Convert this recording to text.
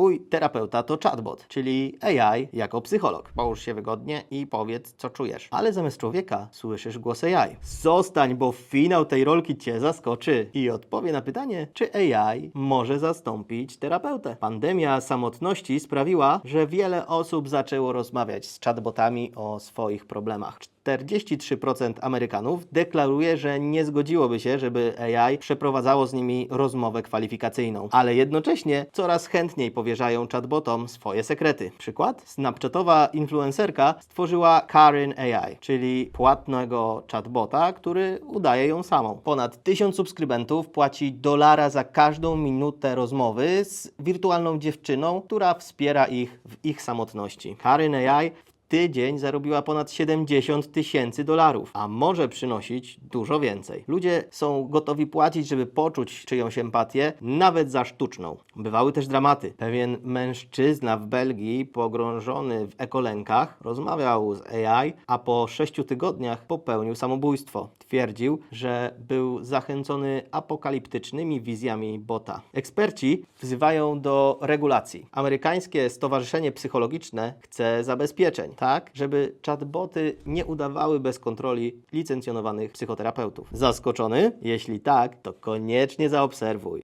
Twój terapeuta to chatbot, czyli AI jako psycholog. Połóż się wygodnie i powiedz, co czujesz. Ale zamiast człowieka słyszysz głos AI. Zostań, bo finał tej rolki Cię zaskoczy i odpowie na pytanie, czy AI może zastąpić terapeutę. Pandemia samotności sprawiła, że wiele osób zaczęło rozmawiać z chatbotami o swoich problemach. 43% Amerykanów deklaruje, że nie zgodziłoby się, żeby AI przeprowadzało z nimi rozmowę kwalifikacyjną, ale jednocześnie coraz chętniej powierzają chatbotom swoje sekrety. Przykład? Snapchatowa influencerka stworzyła Karen AI, czyli płatnego chatbota, który udaje ją samą. Ponad 1000 subskrybentów płaci dolara za każdą minutę rozmowy z wirtualną dziewczyną, która wspiera ich w ich samotności. Karen AI tydzień zarobiła ponad 70 tysięcy dolarów, a może przynosić dużo więcej. Ludzie są gotowi płacić, żeby poczuć czyjąś empatię, nawet za sztuczną. Bywały też dramaty. Pewien mężczyzna w Belgii, pogrążony w ekolękach, rozmawiał z AI, a po sześciu tygodniach popełnił samobójstwo. Twierdził, że był zachęcony apokaliptycznymi wizjami bota. Eksperci wzywają do regulacji. Amerykańskie Stowarzyszenie Psychologiczne chce zabezpieczeń, tak, żeby chatboty nie udawały bez kontroli licencjonowanych psychoterapeutów. Zaskoczony? Jeśli tak, to koniecznie zaobserwuj.